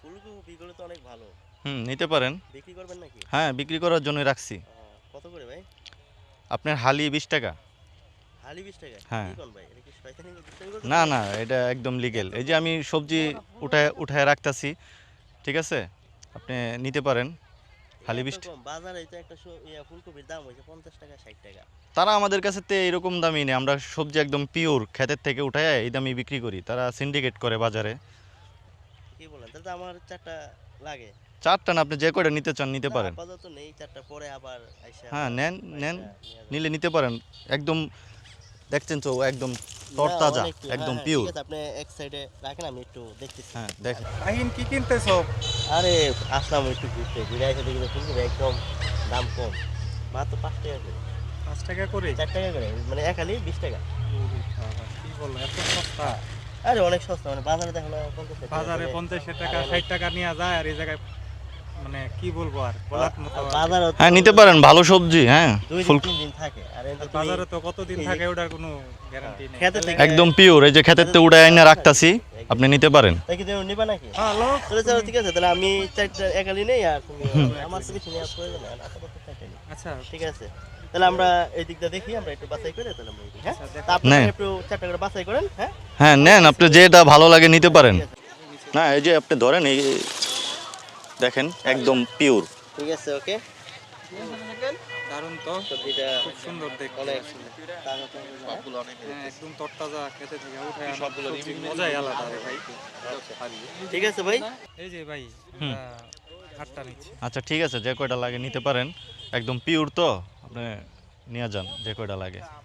ফুলকপিগুলো তো অনেক ভালো। হুম নিতে পারেন। বিক্রি করবেন নাকি? হ্যাঁ বিক্রি করার জন্য রাখছি। কত করে ভাই? আপনার হালি বিশ টাকা। হালি বিশ টাকা? হ্যাঁ। না না এটা একদম লিগেল এই যে আমি সবজি উঠায় উঠায় রাখতাছি ঠিক আছে? আপনি নিতে পারেন। বিশ কম, বাজারে তো একটা ফুলকপির দাম হয়েছে পঞ্চাশ টাকা ষাট টাকা। তারা আমাদের কাছে তো এরকম দামই নেই আমরা সবজি একদম পিওর ক্ষেতের থেকে উঠায় এই দামে বিক্রি করি। তারা সিন্ডিকেট করে বাজারে। কি বলেন? তাহলে আমার চারটা লাগে। চারটা না আপনি যে কয়টা নিতে চান নিতে পারেন। আপাতত নেই চারটা পরে আবার আইসা হ্যাঁ নেন নেন নিলে নিতে পারেন। একদম দেখছেন তো একদম তরতাজা হ্যাঁ, একদম হ্যাঁ, পিওর আপনি এক সাইডে রাখেন আমি একটু দেখতেছি। হ্যাঁ দেখেন। আহিন কি কিনতেছো? আরে আসলাম একটু ঘুরতে ঘুরে এসে দেখি ফুলকপি একদম দাম কম। মাত্র পাঁচ টাকা করে। পাঁচ টাকা করে? চার টাকা করে মানে এক হালি বিশ টাকা। কি বলল এত সস্তা? আরে অনেক সস্তা মানে বাজারে দেখো না বাজারে। পঞ্চাশ টাকা ষাট টাকা নিয়ে যায় আর এই জায়গায় মানে কি বলব আর বলার মতো বাজারে হ্যাঁ নিতে পারেন ভালো সবজি হ্যাঁ ফুল তিন দিন থাকে। আর বাজারে তো কতদিন থাকে ওটার কোনো গ্যারান্টি নেই। খেতে থেকে- একদম পিওর এই যে থেকে উঠায় এনে রাখতাছি আপনি নিতে পারেন। তাই কি তুমি নিবা নাকি? হ্যালো চলে চলো ঠিক আছে তাহলে আমি চারটা এক হালি নেই আর তুমি আমার তো আর আপাতত চারটা নিই। আচ্ছা। ঠিক আছে তাহলে আমরা এই দিকটা দেখি আমরা একটু বাছাই করে তাহলে আমরা হ্যাঁ? আচ্ছা। তা আপনি একটু চারটা করে বাছাই করেন হ্যাঁ? হ্যাঁ নেন আপনি যেটা ভালো লাগে নিতে পারেন। না এই যে আপনি ধরেন এই দেখেন একদম পিওর ঠিক আছে ওকে? দারুণ তো সবজিটা খুব সুন্দর দেখতে। অনেক হ্যাঁ? একদম তরতাজা খেতে থেকে উঠে আনা মজাই আলাদা। রে ভাই আচ্ছা। ঠিক আছে ভাই? এই যে ভাই হুম। হাটটা নিচ্ছি। আচ্ছা ঠিক আছে যে কয়টা লাগে নিতে পারেন। একদম পিওর তো আপনি নিয়ে যান যে কয়টা লাগে।